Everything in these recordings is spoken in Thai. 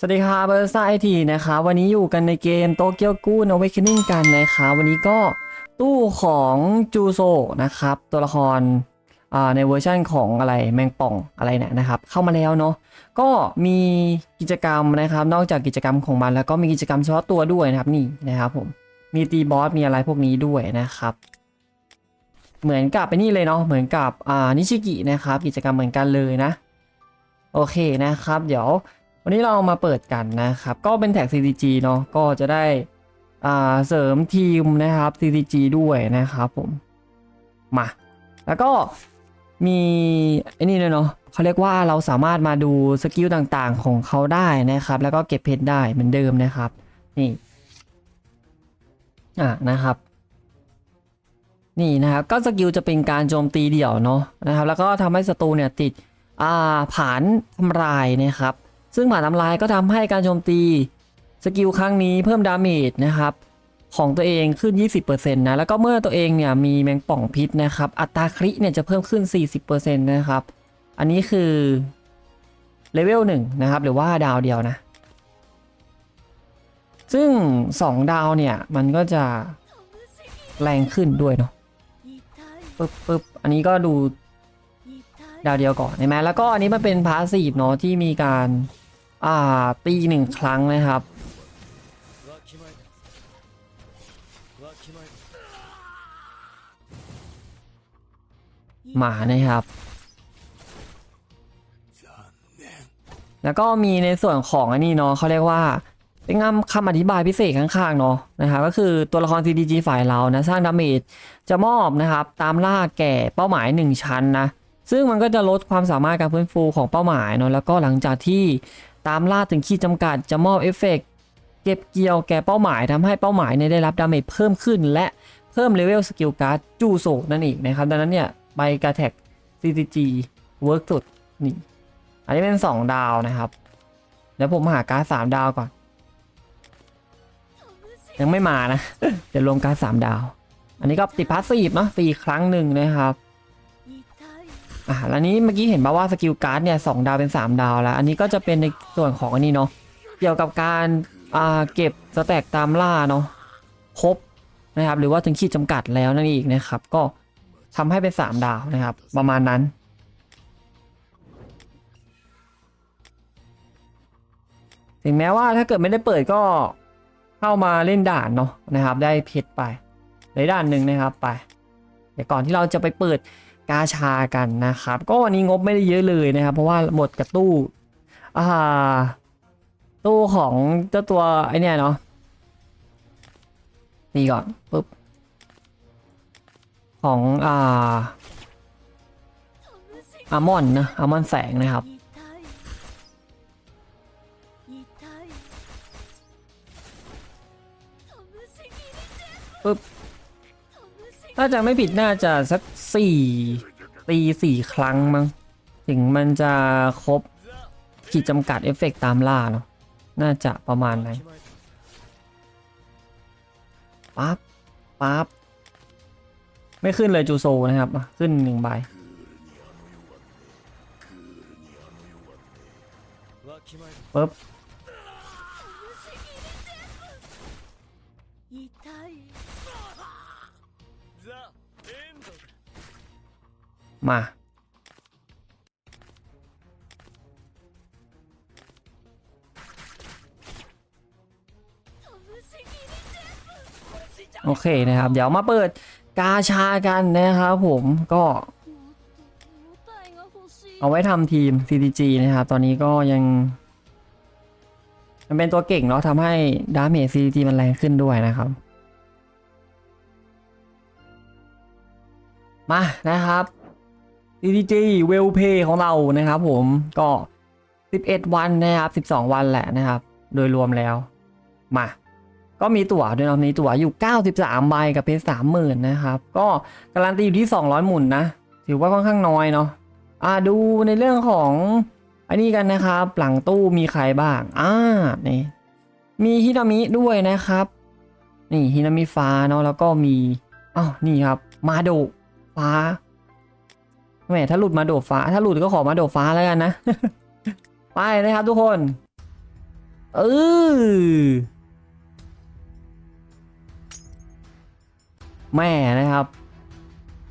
สวัสดีครับเบอร์ซ่าไอทีนะครับวันนี้อยู่กันในเกมโตเกียวกูน Awakening กันนะครับวันนี้ก็ตู้ของจูโซนะครับ ตัวละครในเวอร์ชั่นของอะไรแมงป่องอะไรเนี่ยนะครับ เข้ามาแล้วเนาะก็มีกิจกรรมนะครับ นอกจากกิจกรรมของมันแล้วก็มีกิจกรรมเฉพาะตัวด้วยนะครับนี่นะครับผมมีตีบอสมีอะไรพวกนี้ด้วยนะครับ เหมือนกับไปนี่เลยเนาะเหมือนกับนิชิกินะครับ กิจกรรมเหมือนกันเลยนะ โอเคนะครับ เดี๋ยว วันนี้เรามาเปิดกันนะครับ ก็เป็นแท็ก CTG เนาะก็จะได้เสริมทีมนะครับ CTG ด้วยนะครับผม มา แล้วก็มีไอ้นี่เลยเนาะเขาเรียกว่าเราสามารถมาดูสกิลต่างๆของเขาได้นะครับ แล้วก็เก็บเพชรได้เหมือนเดิมนะครับ นี่อ่านะครับ นี่นะครับ ก็สกิลจะเป็นการโจมตีเดี่ยวเนาะนะครับ แล้วก็ทำให้ศัตรูเนี่ยติดอ่าผานทำลายนะครับ ซึ่งผ่านทำลายก็ทำให้การโจมตีสกิลครั้งนี้เพิ่มดาเมจนะครับของตัวเองขึ้น 20%นะ แล้วก็เมื่อตัวเองเนี่ยมีแมงป่องพิษนะครับ อัตราคริเนี่ยจะเพิ่มขึ้น 40%นะครับ อันนี้คือเลเวล1นะครับ หรือว่าดาวเดียวนะ ซึ่ง 2 ดาวเนี่ย มันก็จะแรงขึ้นด้วยเนาะปึ๊บปึ๊บอันนี้ก็ดูดาวเดียวก่อนเห็นไหมแล้วก็อันนี้มันเป็นพาสีฟเนาะที่มีการ อ่า ตีหนึ่งครั้งนะครับ หมานะครับ แล้วก็มีในส่วนของอันนี้เนาะเขาเรียกว่าเป็นคำอธิบายพิเศษข้างๆเนาะนะครับก็คือตัวละคร CDG ฝ่ายเรานะสร้างดาเมจจะมอบนะครับ ตามล่าแก่เป้าหมาย 1 ชั้นนะซึ่งมันก็จะลดความสามารถการฟื้นฟูของเป้าหมายเนาะแล้วก็หลังจากที่ ตามล่าถึงขีดจำกัดจะมอบเอฟเฟกต์เก็บเกี่ยวแก่เป้าหมายทำให้เป้าหมายเนี่ยได้รับดาเมจเพิ่มขึ้น และเพิ่มเลเวลสกิลการ์ดจูโซนั่นเองนะครับ ดังนั้นเนี่ยใบกระแท็ก CCG เวิร์กสุดนี่ อันนี้เป็น 2 ดาวนะครับเดี๋ยวผมหาการ์ดสามดาวก่อน ยังไม่มานะ เดี๋ยวรวมการ์ดสามดาว อันนี้ก็ติดพาสซีฟเนาะตีครั้งหนึ่งนะครับ อะแล้วนี้เมื่อกี้เห็นป่าว่าสกิลการ์ดเนี่ยสดาวเป็น 3 ดาวแล้ว อันนี้ก็จะเป็นในส่วนของอันนี้เนาะเกี่ยวกับการอ่าเก็บสแต็กตามล่าเนาะครบนะครับหรือว่าถึงขีดจำกัดแล้วนั่นเองนะครับ ก็ทำให้เป็น 3 ดาวนะครับ ประมาณนั้นถึงแม้ว่าถ้าเกิดไม่ได้เปิดก็เข้ามาเล่นด่านเนาะนะครับ ได้เพชรไปในด่านหนึ่งนะครับไป เดี๋ยวก่อนที่เราจะไปเปิด กาชากันนะครับ ก็วันนี้งบไม่ได้เยอะเลยนะครับ เพราะว่าหมดกับตู้อ่าตู้ของเจ้าตัวไอเนี่ยเนาะนี่ก่อนปุ๊บของอ่าอามอนนะอามอนแสงนะครับปึ๊บ ถ้าจะไม่ผิดน่าจะสักสี่ตีสี่ครั้งมั้งถึงมันจะครบขีดจำกัดเอฟเฟกต์ตามล่าเนาะน่าจะประมาณนั้นปั๊บปั๊บไม่ขึ้นเลยจูโซนะครับ ขึ้นหนึ่งใบปึ๊บ มา โอเคนะครับ เดี๋ยวมาเปิดกาชากันนะครับผมก็เอาไว้ทำทีม CTG นะครับ ตอนนี้ก็ยัง มันเป็นตัวเก่งเนาะทำให้ดาเมจ CTG มันแรงขึ้นด้วยนะครับ มานะครับ CTG w e l l Pay ของเรานะครับผมก็ 11 วันนะครับ12 วันแหละนะครับ โดยรวมแล้ว มา ก็มีตั๋วด้วยนาะมีตั๋วอยู่ 93ใบกับเพชร30,000นะครับ ก็การันตีอยู่ที่ 200 หมุนนะ ถือว่าค่อนข้างน้อยเนาะอ่าดูในเรื่องของอันนี้กันนะครับ หลังตู้มีใครบ้างอ่านี่มีฮินามิด้วยนะครับ นี่ฮินามิฟ้าเนาะแล้วก็มีอ้าวนี่ครับ มาโด ฟ้าแหมถ้าหลุดมาโดะฟ้า ถ้าหลุดก็ขอมาโดะฟ้าแล้วกันนะ ไปนะครับทุกคนเออแม่นะครับ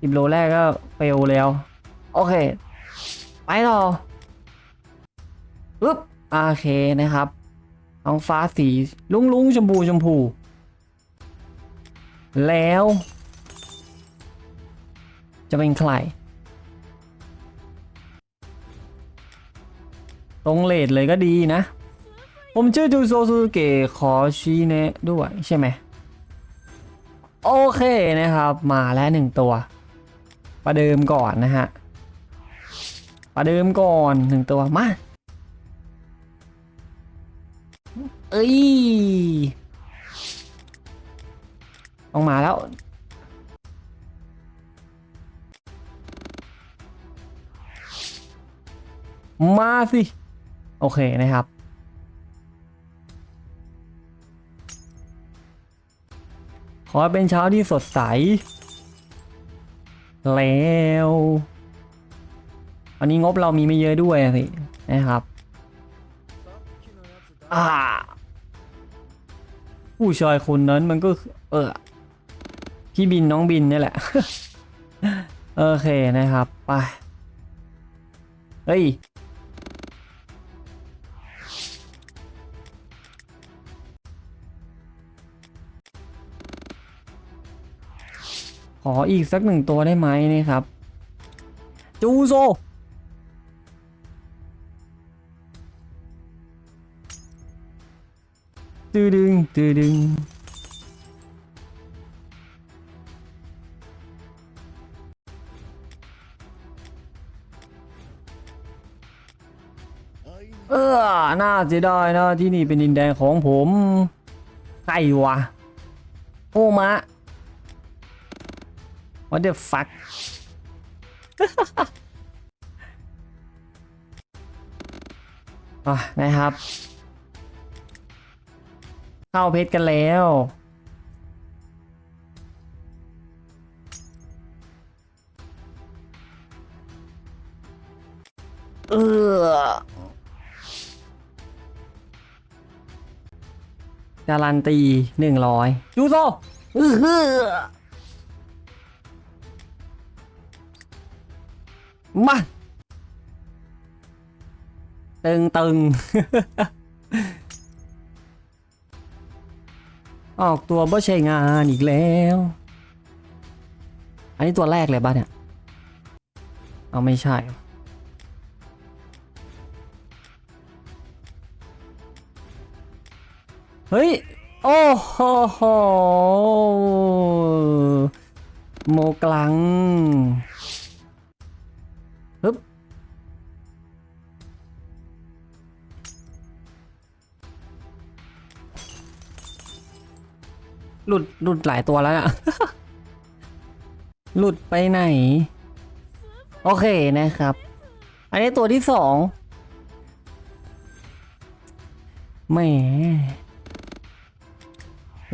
สิบโลแรกก็เฟลแล้ว โอเค ไปต่อปึ๊บโอเคนะครับท้องฟ้าสี ลุ้งลุงๆชมพูชมพู แล้ว จะเป็นใคร ตรงเลดเลยก็ดีนะ ผมชื่อจูโซซูเกะขอชี้แนะด้วยใช่ไหม โอเคนะครับ มาแล้วหนึ่งตัว ประเดิมก่อนนะฮะ ประเดิมก่อนหนึ่งตัวมา เอ้ยต้องมาแล้ว มาสิ โอเคนะครับ ขอเป็นเช้าที่สดใส แล้ว วันนี้งบเรามีไม่เยอะด้วยสิ นะครับอ่าผู้ชายคนนั้นมันก็เออพี่บินน้องบินนี่แหละ โอเคนะครับ ไป เฮ้ย ขออีกสักหนึ่งตัวได้ไหมนี่ครับ จูโซ ตือดึงตือดึง เออ น่าเสียดายนะที่นี่เป็นดินแดนของผม ใครวะ โอมะ What the fuck อะนะครับ เข้าเพชรกันแล้ว เออการันตีหนึ่งร้อยยูโซเออ มาตึงตึงออกตัวบ่ใช่งานอีกแล้ว อันนี้ตัวแรกเลยบ้าเนี่ย เอาไม่ใช่ เฮ้ย โอ้โหโหโมกลัง หลุดหลุดหลายตัวแล้วอะหลุดไปไหน โอเคนะครับ อันนี้ตัวที่สองแหม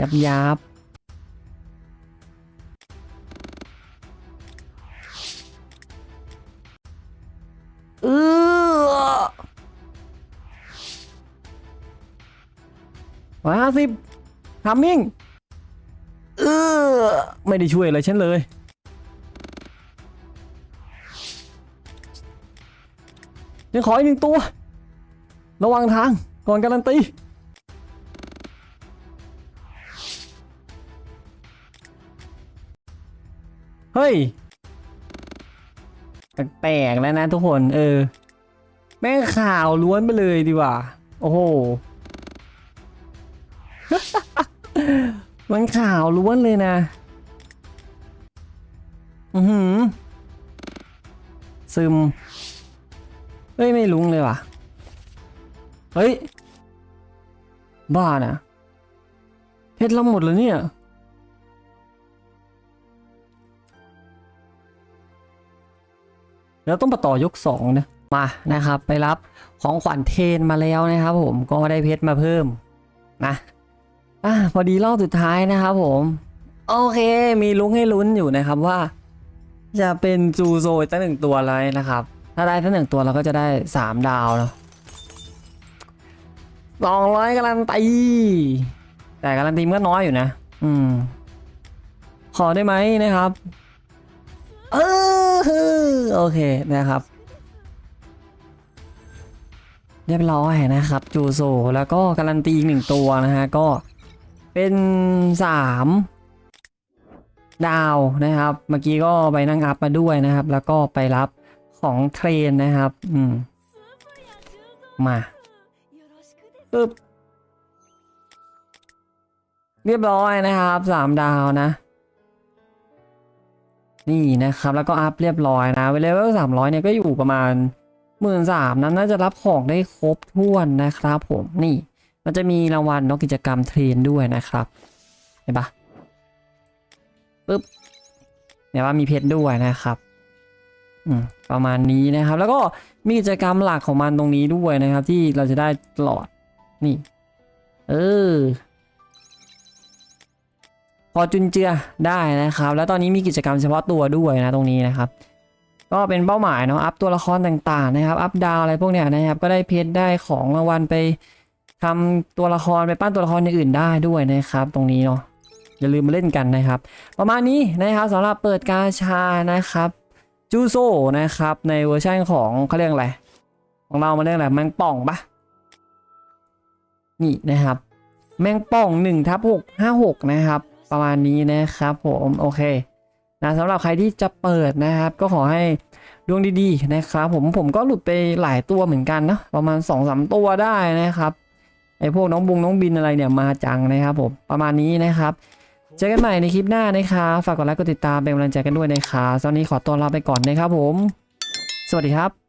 ยับยับเออร้อยห้าสิบทามมิ่ง ออไม่ได้ช่วยอะไรฉันเลย ยังขออีกหนึ่งตัว ระวังทางก่อนการันตี เฮ้ย แปลกแล้วนะทุกคน เออ แม่งข่าวล้วนไปเลยดีกว่า โอ้โห มันข่าวล้วนเลยนะ อือหือ ซึม เฮ้ย ไม่ลุ้งเลยว่ะ เฮ้ย บ้านะเพชรเราหมดเลยเนี่ย แล้วต้องมาต่อยกสองนะมานะครับ ไปรับของขวัญเทนมาแล้วนะครับผมก็ได้เพชรมาเพิ่มนะ อะพอดีรอบสุดท้ายนะครับผม โอเค มีลุ้งให้ลุ้นอยู่นะครับว่า จะเป็นจูโซตั้งหนึ่งตัวเลยนะครับ ถ้าได้ตั้งหนึ่งตัวเราก็จะได้สามดาวเนาะสองร้อยการันตีแต่การันตีมันก็น้อยอยู่นะ อืม ขอได้ไหมนะครับ เออโอเคนะครับ เรียบร้อยนะครับ จูโซแล้วก็การันตีอีกหนึ่งตัวนะฮะก็ เป็นสามดาวนะครับ เมื่อกี้ก็ไปนั่งอัพมาด้วยนะครับ แล้วก็ไปรับของเทรนนะครับ อืม มาปึ๊บเรียบร้อยนะครับสามดาวนะ นี่นะครับ แล้วก็อัพเรียบร้อยนะเวลเลสามร้อยเนี่ยก็อยู่ประมาณหมื่นสามนั้นน่าจะรับของได้ครบถ้วนนะครับผมนี่ มันจะมีรางวัลนกกิจกรรมเทรนด้วยนะครับเห็นปะปึ๊บเนี่ยว่ามีเพชรด้วยนะครับอืมประมาณนี้นะครับ แล้วก็มีกิจกรรมหลักของมันตรงนี้ด้วยนะครับ ที่เราจะได้ตลอดนี่ เออพอจุนเจือได้นะครับ แล้วตอนนี้มีกิจกรรมเฉพาะตัวด้วยนะตรงนี้นะครับ ก็เป็นเป้าหมายเนาะอัพตัวละครต่างๆนะครับ อัพดาวอะไรพวกเนี้ยนะครับ ก็ได้เพชรได้ของรางวัลไป ทำตัวละครไปปั้นตัวละครอย่างอื่นได้ด้วยนะครับ ตรงนี้เนาะอย่าลืมมาเล่นกันนะครับ ประมาณนี้นะครับสำหรับเปิดกาชานะครับจูโซนะครับในเวอร์ชันของเขาเรียกอะไรของเรามาเรียกอะไรแมงป่องปะนี่นะครับ แมงป่อง1ทับ6 5 6นะครับ ประมาณนี้นะครับผมโอเคนะสำหรับใครที่จะเปิดนะครับ ก็ขอให้ดวงดีๆนะครับ ผมผมก็หลุดไปหลายตัวเหมือนกันนะประมาณ2อสตัวได้นะครับ อพวกน้องบุงน้องบินอะไรเนี่ยมาจังนะครับผมประมาณนี้นะครับ เจอกันใหม่ในคลิปหน้านะครับฝากกดไลค์กดติดตามเป็นกำลังใจกันด้วยนะครับตอนนี้ขอตัวลาไปก่อนนะครับผม สวัสดีครับ